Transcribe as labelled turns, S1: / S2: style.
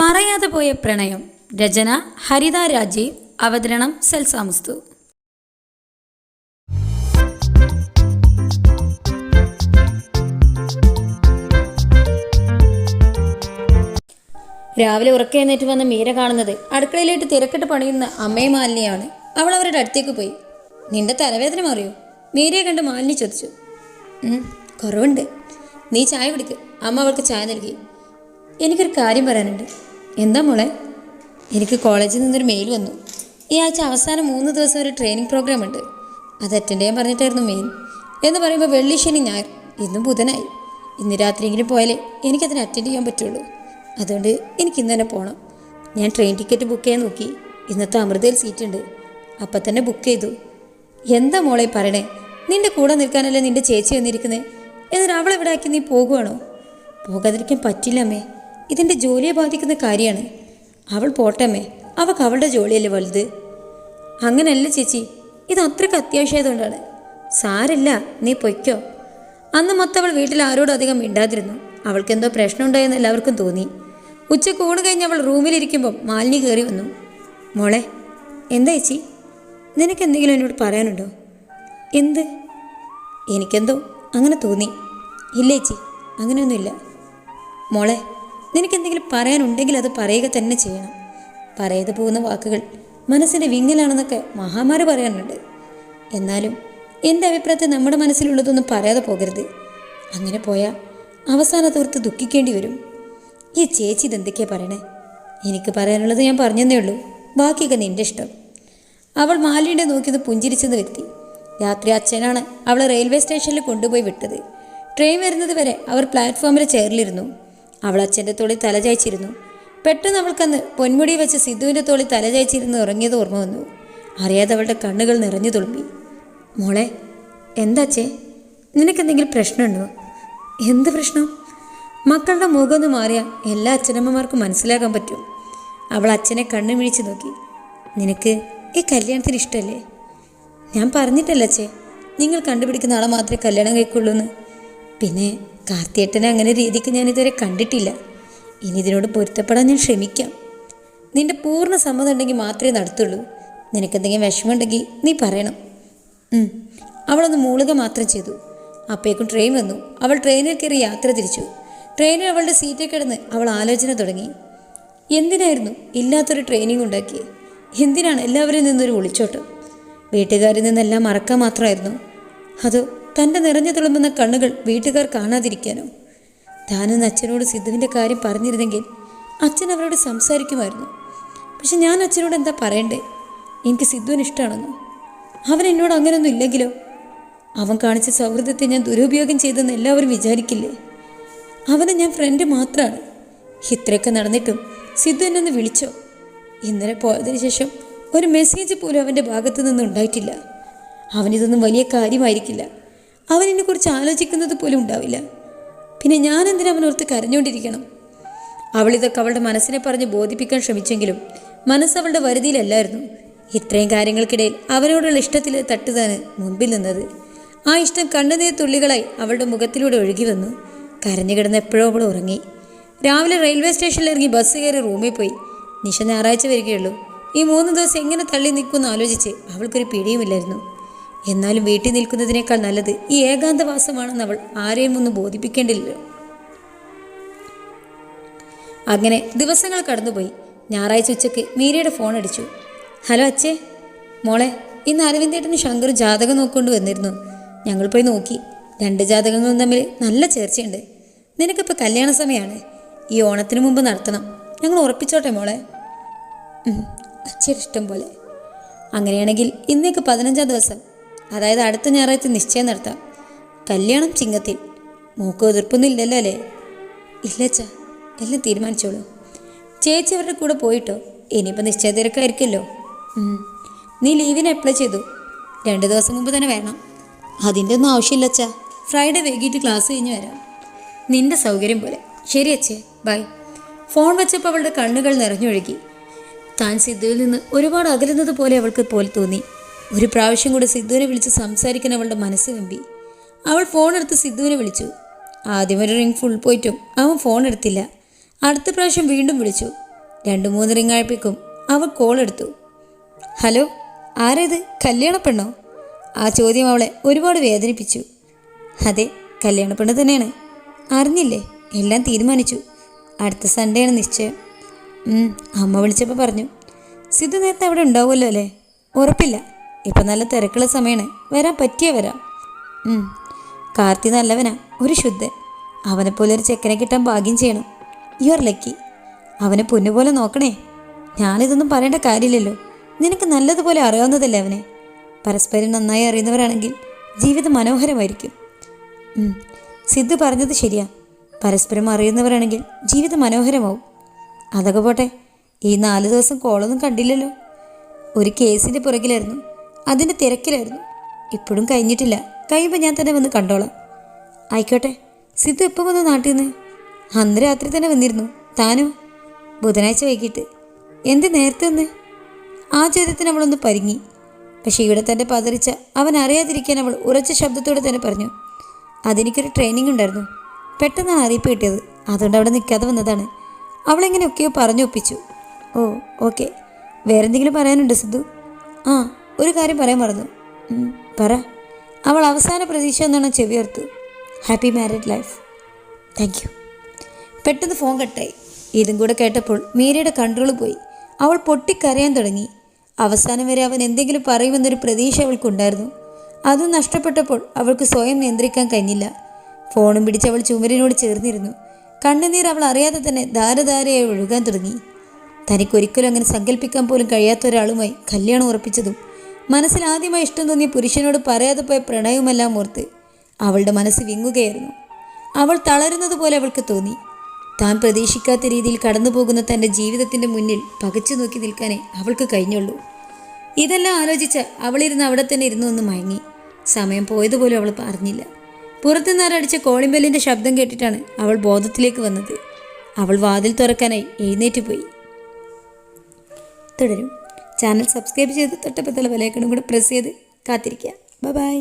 S1: പറയാതെ പോയ പ്രണയം. രചന ഹരിത രാജീവ്. അവതരണം സെൽസാമുസ്തു രാവിലെ ഉറക്കെ എഴുന്നേറ്റ് വന്ന മീര കാണുന്നത് അടുക്കളയിലേക്ക് തിരക്കിട്ട് പണിയുന്ന അമ്മയും മാലിനിയാണ് അവൾ അവരുടെ അടുത്തേക്ക് പോയി. നിന്റെ തലവേദന മാറിയോ? മീരയെ കണ്ട് മാലിനി ചോദിച്ചു. "ഉം, കുറവുണ്ട്. നീ ചായ കുടിക്ക്. അമ്മ അവൾക്ക് ചായ നൽകി. എനിക്കൊരു കാര്യം പറയാനുണ്ട്. എന്താ മോളെ? എനിക്ക് കോളേജിൽ നിന്നൊരു മെയിൽ വന്നു. ഈ ആഴ്ച അവസാനം മൂന്ന് ദിവസം ഒരു ട്രെയിനിങ് പ്രോഗ്രാം ഉണ്ട്. അത് അറ്റൻഡ് ചെയ്യാൻ പറഞ്ഞിട്ടായിരുന്നു മെയിൻ എന്ന് പറയുമ്പോൾ വെള്ളി ശനി ഞായർ. ഇന്നും ബുധനായി. ഇന്ന് രാത്രിയെങ്കിലും പോയാലേ എനിക്കതിന് അറ്റൻഡ് ചെയ്യാൻ പറ്റുള്ളൂ. അതുകൊണ്ട് എനിക്ക് ഇന്ന് തന്നെ പോകണം ഞാൻ ട്രെയിൻ ടിക്കറ്റ് ബുക്ക് ചെയ്യാൻ നോക്കി. ഇന്നത്തെ അമൃതയിൽ സീറ്റ് ഉണ്ട്. അപ്പം തന്നെ ബുക്ക് ചെയ്തു. എന്താ മോളെ പറയണേ? നിന്റെ കൂടെ നിൽക്കാനല്ലേ നിന്റെ ചേച്ചി വന്നിരിക്കുന്നത് എന്നിട്ട് അവളെവിടെ ആക്കി നീ പോകുവാണോ? പോകാതിരിക്കാൻ പറ്റില്ല അമ്മേ. ഇതെന്റെ ജോലിയെ ബാധിക്കുന്ന കാര്യമാണ്. അവൾ പോട്ടമ്മേ അവൾക്ക് അവളുടെ ജോലിയല്ലേ വലുത്? അങ്ങനെയല്ല ചേച്ചി ഇത് അത്രയ്ക്ക് അത്യാവശ്യമായതുകൊണ്ടാണ്. സാരില്ല നീ പൊയ്ക്കോ. അന്ന് മൊത്തം അവൾ വീട്ടിൽ ആരോടും അധികം മിണ്ടാതിരുന്നു. അവൾക്കെന്തോ പ്രശ്നമുണ്ടായെന്ന് എല്ലാവർക്കും തോന്നി. ഉച്ചയ്ക്ക് ഊണ് കഴിഞ്ഞ് അവൾ റൂമിലിരിക്കുമ്പോൾ മാലിന്യ കയറി വന്നു. മോളെ എന്താ ചേച്ചി? നിനക്ക് എന്തെങ്കിലും എന്നോട് പറയാനുണ്ടോ? എന്ത്? എനിക്കെന്തോ അങ്ങനെ തോന്നി. ഇല്ല ചേച്ചി അങ്ങനെയൊന്നുമില്ല. മോളെ നിനക്കെന്തെങ്കിലും പറയാനുണ്ടെങ്കിൽ അത് പറയുക തന്നെ ചെയ്യണം. പറയാതെ പോകുന്ന വാക്കുകൾ മനസ്സിന്റെ വിങ്ങലാണെന്നൊക്കെ മഹാമാര് പറയാനുണ്ട്. എന്നാലും എന്റെ അഭിപ്രായത്തെ നമ്മുടെ മനസ്സിലുള്ളതൊന്നും പറയാതെ പോകരുത്. അങ്ങനെ പോയാൽ അവസാനത്തോർത്ത് ദുഃഖിക്കേണ്ടി വരും. ഈ ചേച്ചി ഇതെന്തൊക്കെയാ പറയണേ? എനിക്ക് പറയാനുള്ളത് ഞാൻ പറഞ്ഞതേ ഉള്ളൂ. ബാക്കിയൊക്കെ നിന്റെ ഇഷ്ടം. അവൾ മാലിയുടെ നോക്കിയത് പുഞ്ചിരിച്ചെന്ന് വ്യക്തി. രാത്രി അച്ഛനാണ് അവളെ റെയിൽവേ സ്റ്റേഷനിൽ കൊണ്ടുപോയി വിട്ടത്. ട്രെയിൻ വരുന്നത് വരെ അവർ പ്ലാറ്റ്ഫോമിൽ ചേറിലിരുന്നു അവൾ അച്ഛന്റെ തോളിൽ തലചായ്ച്ചിരുന്നു പെട്ടെന്ന് അവൾക്കന്ന് പൊന്മുടി വെച്ച് സിദ്ധുവിന്റെ തോളിൽ തലചായ്ച്ചിരുന്ന് ഉറങ്ങിയത് ഓർമ്മ വന്നു. അറിയാതെ അവളുടെ കണ്ണുകൾ നിറഞ്ഞു തുളുമ്പി. മോളെ എന്താച്ചേ? നിനക്കെന്തെങ്കിലും പ്രശ്നമുണ്ടോ? എന്ത് പ്രശ്നം? മക്കളുടെ മുഖമൊന്ന് മാറിയാൽ എല്ലാ അച്ഛനമ്മമാർക്കും മനസ്സിലാക്കാൻ പറ്റും. അവൾ അച്ഛനെ കണ്ണു മിഴിച്ച് നോക്കി. നിനക്ക് ഈ കല്യാണത്തിന് ഇഷ്ടമല്ലേ ഞാൻ പറഞ്ഞിട്ടല്ല അച്ഛേ. നിങ്ങൾ കണ്ടുപിടിക്കുന്ന ആളെ മാത്രമേ കല്യാണം കഴിക്കുള്ളൂ എന്ന് പിന്നെ കാർത്തിയേട്ടനെ അങ്ങനെ രീതിക്ക് ഞാൻ ഇതുവരെ കണ്ടിട്ടില്ല. ഇനി ഇതിനോട് പൊരുത്തപ്പെടാൻ ഞാൻ ശ്രമിക്കാം നിന്റെ പൂർണ സമ്മതം ഉണ്ടെങ്കിൽ മാത്രമേ നടത്തുള്ളൂ. നിനക്കെന്തെങ്കിലും വിഷമമുണ്ടെങ്കിൽ നീ പറയണം. അവളൊന്ന് മൂളുക മാത്രം ചെയ്തു. അപ്പേക്കും ട്രെയിൻ വന്നു. അവൾ ട്രെയിനിൽ കയറി യാത്ര തിരിച്ചു. ട്രെയിനിൽ അവളുടെ സീറ്റിൽ കിടന്ന് അവൾ ആലോചന തുടങ്ങി. എന്തിനായിരുന്നു ഇല്ലാത്തൊരു ട്രെയിനിങ് ഉണ്ടാക്കി എന്തിനാണ് എല്ലാവരിൽ നിന്നൊരു ഒളിച്ചോട്ടം? വീട്ടുകാരിൽ നിന്നെല്ലാം മറക്കാൻ മാത്രമായിരുന്നു. അതോ തന്റെ നിറഞ്ഞു തുളുമ്പുന്ന കണ്ണുകൾ വീട്ടുകാർ കാണാതിരിക്കാനോ. താനെന്ന് അച്ഛനോട് സിദ്ധുവിന്റെ കാര്യം പറഞ്ഞിരുന്നെങ്കിൽ അച്ഛൻ അവരോട് സംസാരിക്കുമായിരുന്നു. പക്ഷെ ഞാൻ അച്ഛനോട് എന്താ പറയണ്ടേ? എനിക്ക് സിദ്ധുവിന് ഇഷ്ടമാണെന്നോ അവൻ എന്നോട് അങ്ങനെയൊന്നും ഇല്ലെങ്കിലോ? അവൻ കാണിച്ച സൗഹൃദത്തെ ഞാൻ ദുരുപയോഗം ചെയ്തെന്ന് എല്ലാവരും വിചാരിക്കില്ലേ? അവന് ഞാൻ ഫ്രണ്ട് മാത്രമാണ് ഇത്രയൊക്കെ നടന്നിട്ടും സിദ്ധു എന്നൊന്ന് വിളിച്ചോ? ഇന്നലെ പോയതിനു ശേഷം ഒരു മെസ്സേജ് പോലും അവന്റെ ഭാഗത്തു നിന്ന് ഉണ്ടായിട്ടില്ല. അവനിതൊന്നും വലിയ കാര്യമായിരിക്കില്ല. അവൻ എന്നെക്കുറിച്ച് ആലോചിക്കുന്നത് പോലും ഉണ്ടാവില്ല. പിന്നെ ഞാൻ എന്തിനാ അവനോർത്ത് കരഞ്ഞുകൊണ്ടിരിക്കണം അവളിതൊക്കെ അവളുടെ മനസ്സിനെ പറഞ്ഞ് ബോധിപ്പിക്കാൻ ശ്രമിച്ചെങ്കിലും മനസ്സ് അവളുടെ വരുതിയിലല്ലായിരുന്നു. ഇത്രയും കാര്യങ്ങൾക്കിടയിൽ അവനോടുള്ള ഇഷ്ടത്തിൽ തട്ടുതാണ് മുൻപിൽ നിന്നത്. ആ ഇഷ്ടം കണ്ണുനീർ തുള്ളികളായി അവളുടെ മുഖത്തിലൂടെ ഒഴുകി വന്നു. കരഞ്ഞു കിടന്ന് എപ്പോഴോ അവൾ ഉറങ്ങി. രാവിലെ റെയിൽവേ സ്റ്റേഷനിൽ ഇറങ്ങി ബസ് കയറി റൂമിൽ പോയി. നിശ ഞായറാഴ്ച വരികയുള്ളൂ. ഈ മൂന്ന് ദിവസം എങ്ങനെ തള്ളി നിൽക്കുമെന്ന് ആലോചിച്ച് അവൾക്കൊരു പിടിയുമില്ലായിരുന്നു. എന്നാലും വീട്ടിൽ നിൽക്കുന്നതിനേക്കാൾ നല്ലത് ഈ ഏകാന്തവാസമാണെന്ന് അവൾ ആരെയും ഒന്ന് ബോധിപ്പിക്കേണ്ടില്ലല്ലോ. അങ്ങനെ ദിവസങ്ങൾ കടന്നുപോയി. ഞായറാഴ്ച ഉച്ചയ്ക്ക് മീരയുടെ ഫോൺ അടിച്ചു. ഹലോ അച്ഛേ മോളെ ഇന്ന് അരവിന്ദേട്ടന് ശങ്കർ ജാതകം നോക്കൊണ്ട് വന്നിരുന്നു. ഞങ്ങൾ പോയി നോക്കി. രണ്ട് ജാതകങ്ങളും തമ്മിൽ നല്ല ചേർച്ചയുണ്ട്. നിനക്കിപ്പോൾ കല്യാണ സമയമാണ് ഈ ഓണത്തിന് മുമ്പ് നടത്തണം. ഞങ്ങൾ ഉറപ്പിച്ചോട്ടെ മോളെ. അച്ഛൻ ഇഷ്ടം പോലെ. അങ്ങനെയാണെങ്കിൽ ഇന്നേക്ക് പതിനഞ്ചാം ദിവസം. അതായത് അടുത്ത ഞായറാഴ്ച നിശ്ചയം നടത്താം. കല്യാണം ചിങ്ങത്തിൽ. മൂക്ക് എതിർപ്പൊന്നും ഇല്ലല്ലോ അല്ലേ ചാ എല്ലാം തീരുമാനിച്ചോളൂ. ചേച്ചി അവരുടെ കൂടെ പോയിട്ടോ? ഇനിയിപ്പോൾ നിശ്ചയ തിരക്കായിരിക്കുമല്ലോ നീ ലീവിന് അപ്ലൈ ചെയ്തു. രണ്ട് ദിവസം മുമ്പ് തന്നെ വേണം അതിന്റെ ഒന്നും ആവശ്യമില്ല അച്ഛാ. ഫ്രൈഡേ വൈകിട്ട് ക്ലാസ് കഴിഞ്ഞ് വരാം. നിന്റെ സൗകര്യം പോലെ. ശരി അച്ഛേ ബൈ. ഫോൺ വെച്ചപ്പോൾ അവളുടെ കണ്ണുകൾ നിറഞ്ഞൊഴുകി. താൻ സിദ്ധുവിൽ നിന്ന് ഒരുപാട് അകലുന്നത് പോലെ അവൾക്ക് പോലെ തോന്നി. ഒരു പ്രാവശ്യം കൂടെ സിദ്ധുവിനെ വിളിച്ച് സംസാരിക്കാൻ അവളുടെ മനസ്സ് വെമ്പി. അവൾ ഫോൺ എടുത്ത് സിദ്ധുവിനെ വിളിച്ചു. ആദ്യം ഒരു റിംഗ് ഫുൾ പോയിട്ടും അവൻ ഫോൺ എടുത്തില്ല. അടുത്ത പ്രാവശ്യം വീണ്ടും വിളിച്ചു. രണ്ട് മൂന്ന് റിംഗ് ആയപ്പോഴേക്കും അവൾ കോൾ എടുത്തു. ഹലോ ആരേത്? കല്യാണ പെണ്ണോ? ആ ചോദ്യം അവളെ ഒരുപാട് വേദനിപ്പിച്ചു. അതെ കല്യാണ പെണ്ണ് തന്നെയാണ്. അറിഞ്ഞില്ലേ? എല്ലാം തീരുമാനിച്ചു. അടുത്ത സൺഡേ ആണ് നിശ്ചയം. അമ്മ വിളിച്ചപ്പോൾ പറഞ്ഞു. സിദ്ധു നേരത്തെ അവിടെ ഉണ്ടാവുമല്ലോ അല്ലേ? ഉറപ്പില്ല. ഇപ്പം നല്ല തിരക്കുള്ള സമയമാണ് വരാൻ പറ്റിയ വരാം. കാർത്തി നല്ലവനാ. ഒരു ശുദ്ധൻ. അവനെപ്പോലെ ഒരു ചെക്കനെ കിട്ടാൻ ഭാഗ്യം ചെയ്യണം. യു ആർ ലക്കി അവനെ പൊന്നു പോലെ നോക്കണേ. ഞാനിതൊന്നും പറയേണ്ട കാര്യമില്ലല്ലോ. നിനക്ക് നല്ലതുപോലെ അറിയാവുന്നതല്ലേ അവനെ. പരസ്പരം നന്നായി അറിയുന്നവരാണെങ്കിൽ ജീവിതം മനോഹരമായിരിക്കും. സിദ്ധു പറഞ്ഞത് ശരിയാ. പരസ്പരം അറിയുന്നവരാണെങ്കിൽ ജീവിതം മനോഹരമാവും. അതൊക്കെ പോട്ടെ. ഈ നാല് ദിവസം കോളൊന്നും കണ്ടില്ലല്ലോ. ഒരു കേസിന്റെ പുറകിലായിരുന്നു. അതിന്റെ തിരക്കിലായിരുന്നു. ഇപ്പോഴും കഴിഞ്ഞിട്ടില്ല. കഴിയുമ്പോൾ ഞാൻ തന്നെ വന്ന് കണ്ടോളാം. ആയിക്കോട്ടെ. സിദ്ധു എപ്പോൾ വന്നു നാട്ടിൽ നിന്ന്? അന്ന് രാത്രി തന്നെ വന്നിരുന്നു. താനോ? ബുധനാഴ്ച വൈകിട്ട്. എന്ത് നേരത്തെ വന്ന്? ആ ചോദ്യത്തിന് അവളൊന്ന് പരിങ്ങി. പക്ഷെ ഇവിടെ തന്നെ പതറിച്ച അവൻ അറിയാതിരിക്കാൻ അവൾ ഉറച്ച ശബ്ദത്തോടെ തന്നെ പറഞ്ഞു. അതെനിക്കൊരു ട്രെയിനിങ് ഉണ്ടായിരുന്നു. പെട്ടെന്നാണ് അറിയിപ്പ് കിട്ടിയത്. അതുകൊണ്ട് അവിടെ നിൽക്കാതെ വന്നതാണ്. അവളെങ്ങനെയൊക്കെയോ പറഞ്ഞൊപ്പിച്ചു. ഓ ഓക്കെ. വേറെന്തെങ്കിലും പറയാനുണ്ട് സിദ്ധു? ആ ഒരു കാര്യം പറയാൻ മറന്നു. പറ. അവൾ അവസാന പ്രതീക്ഷ എന്നാണ് ചെവിയർത്തു happy married life thank you പെട്ടെന്ന് ഫോൺ കട്ടായി ഇതും കൂടെ കേട്ടപ്പോൾ മീരയുടെ കൺട്രോൾ പോയി. അവൾ പൊട്ടിക്കരയാൻ തുടങ്ങി. അവസാനം വരെ അവൻ എന്തെങ്കിലും പറയുമെന്നൊരു പ്രതീക്ഷ അവൾക്കുണ്ടായിരുന്നു. അതും നഷ്ടപ്പെട്ടപ്പോൾ അവൾക്ക് സ്വയം നിയന്ത്രിക്കാൻ കഴിഞ്ഞില്ല. ഫോണും പിടിച്ച് അവൾ ചുമരിനോട് ചേർന്നിരുന്നു. കണ്ണുനീർ അവൾ അറിയാതെ തന്നെ ധാരധാരയായി ഒഴുകാൻ തുടങ്ങി. തനിക്കൊരിക്കലും അങ്ങനെ സങ്കല്പിക്കാൻ പോലും കഴിയാത്ത ഒരാളുമായി കല്യാണം ഉറപ്പിച്ചതും മനസ്സിൽ ആദ്യമായി ഇഷ്ടം തോന്നിയ പുരുഷനോട് പറയാതെ പോയ പ്രണയവുമെല്ലാം ഓർത്ത് അവളുടെ മനസ്സ് വിങ്ങുകയായിരുന്നു. അവൾ തളരുന്നത് പോലെ അവൾക്ക് തോന്നി. താൻ പ്രതീക്ഷിക്കാത്ത രീതിയിൽ കടന്നു പോകുന്ന തന്റെ ജീവിതത്തിന്റെ മുന്നിൽ പകച്ചു നോക്കി നിൽക്കാനേ അവൾക്ക് കഴിഞ്ഞുള്ളൂ. ഇതെല്ലാം ആലോചിച്ച് അവളിരുന്ന് അവിടെ തന്നെ ഇരുന്നു ഒന്ന് മയങ്ങി. സമയം പോയതുപോലും അവൾ അറിഞ്ഞില്ല പുറത്തുനിന്നാരടിച്ച കോളിംബെല്ലിന്റെ ശബ്ദം കേട്ടിട്ടാണ് അവൾ ബോധത്തിലേക്ക് വന്നത്. അവൾ വാതിൽ തുറക്കാനായി എഴുന്നേറ്റ് പോയി. തുടരും. ചാനൽ സബ്സ്ക്രൈബ് ചെയ്ത് തൊട്ടപ്പത്തുള്ള വിലക്കണും കൂടെ പ്രസ് ചെയ്ത് കാത്തിരിക്കുക. ബൈ